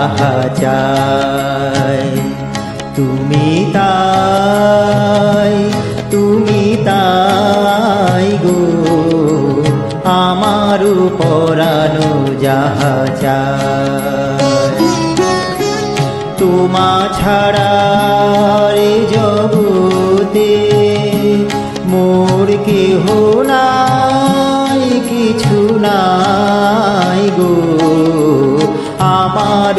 যাহা চাই তুমি তাই তুমি তাই গো। আমার পরানো যাহা চাই তোমা ছাড়া রে জগতে মোর কেহ নাই, কিছু নাই গো।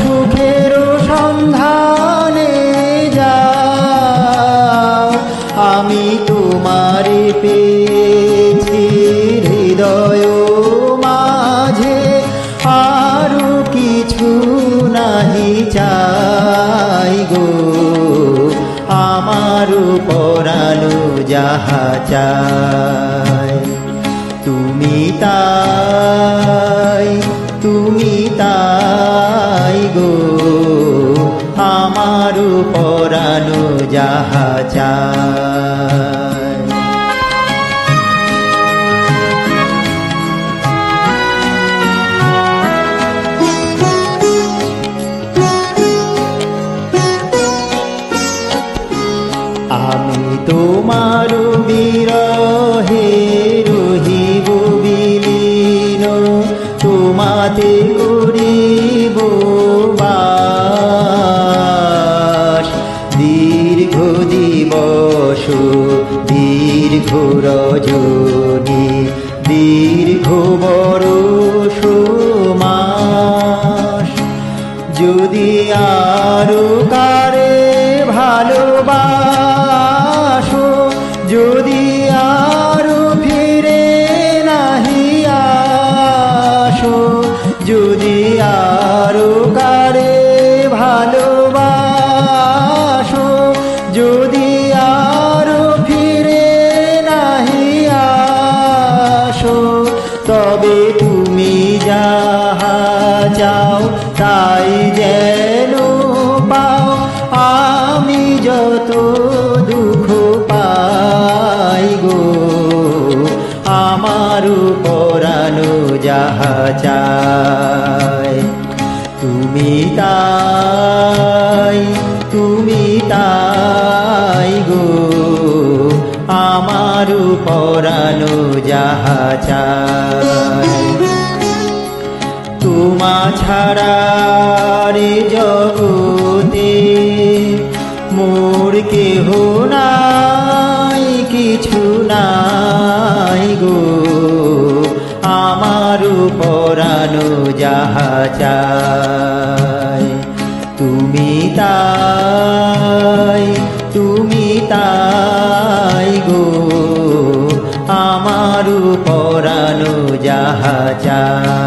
সুখের সন্ধানে যাও। আমি তোমারে পেয়েছি হৃদয় মাঝে, আরও কিছু নাহি চাই গো। আমার পরানো যাহা চাই, তুমি তাই যাহা চাই আমি তোমার বিরহে রহিব বিলীন। তোমাতে দীর্ঘ বরষ মাস যদি আরও কারে ভালোবাসো, যদি আরও ফিরে নাহি আসো, যদি আরও কারে ভালোবাসো যেন পাও? আমি যত দুঃখ পাই গো, আমার পরানো যাহা চায় তুমি তাই তুমি তাই গো, আমার পরানো যাহা চায় তোমা ছাড়া চায় তুমি তাই তুমি তাই গো। আমার পরানো যাহা চায়